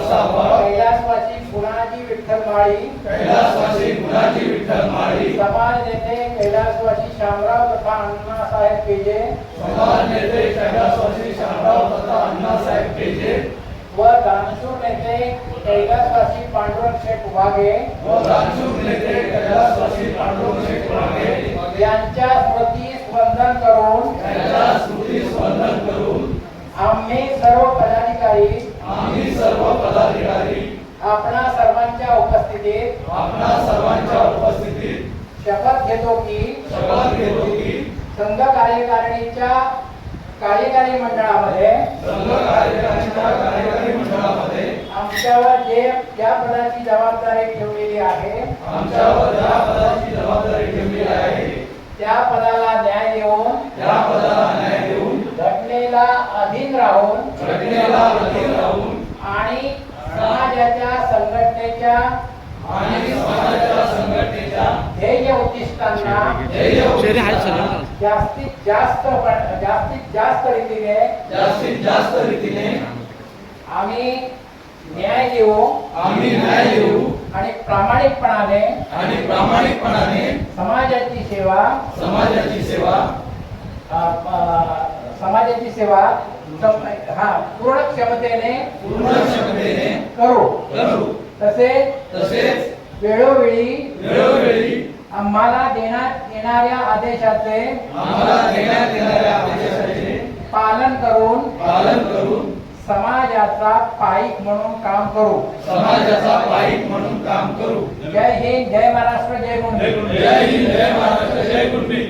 कैलासवासी गुणाजी विठ्ठल माळी कैलासवासी गुणाजी विठ्ठल माळी समाज नेते कैलासवासी शामराव तथा अण्णासाहेब पेजे समाज नेते कैलासवासी शामराव तथा अण्णासाहेब पेजे व दानशूर नेते कैलासवासी पांडुरंग शेठ उभागे. व राजूर नेते कैलासवासी पांडुरंग शेठ मागे यांच्या स्मृतीस वंदन करून त्यांच्या स्मृतीस वंदन करून आम्ही सर्व पदाधिकारी आम्ही सर्व पदाधिकारी आपणा सर्वांच्या उपस्थितीत आपणा सर्वांच्या उपस्थितीत शपथ घेतो की शपथ घेतो की संघ कार्यकारिणीच्या कार्यकारी मंडळामध्ये संघ कार्यकारिणीच्या कार्यकारी मंडळामध्ये आमच्यावर जे ज्या पदाची जबाबदारी ठेवलेली आहे आमच्यावर ज्या पदाची जबाबदारी ठेवली आहे त्या पदाला न्याय देऊन त्या पदाला न्याय देऊन घटनेला अधीन राहून घटनेला अधीन राहून आणि समाजाच्या संघटनेच्या आणि समाजाच्या संघटनेच्या ध्येय उद्दिष्टांना जास्तीत जास्त जास्तीत जास्त रीतीने जास्तीत जास्त रीतीने आम्ही न्याय देऊ आम्ही न्याय देऊ आणि प्रामाणिकपणाने आणि प्रामाणिकपणाने समाजाची सेवा समाजाची सेवा समाजाची सेवा हा पूर्ण क्षमतेने पूर्ण क्षमतेने करू. करू. तसेच तसेच वेळोवेळी वेळोवेळी आम्हाला देण्यात येणाऱ्या आदेशाचे आम्हाला देण्यात येणाऱ्या आदेशाचे पालन करून पालन करून समाजाचा पाईक म्हणून काम करू. समाजाचा पाईक म्हणून काम करू. जय हिंद जय महाराष्ट्र जय मुंबई. जय हिंद जय महाराष्ट्र जय कुणबी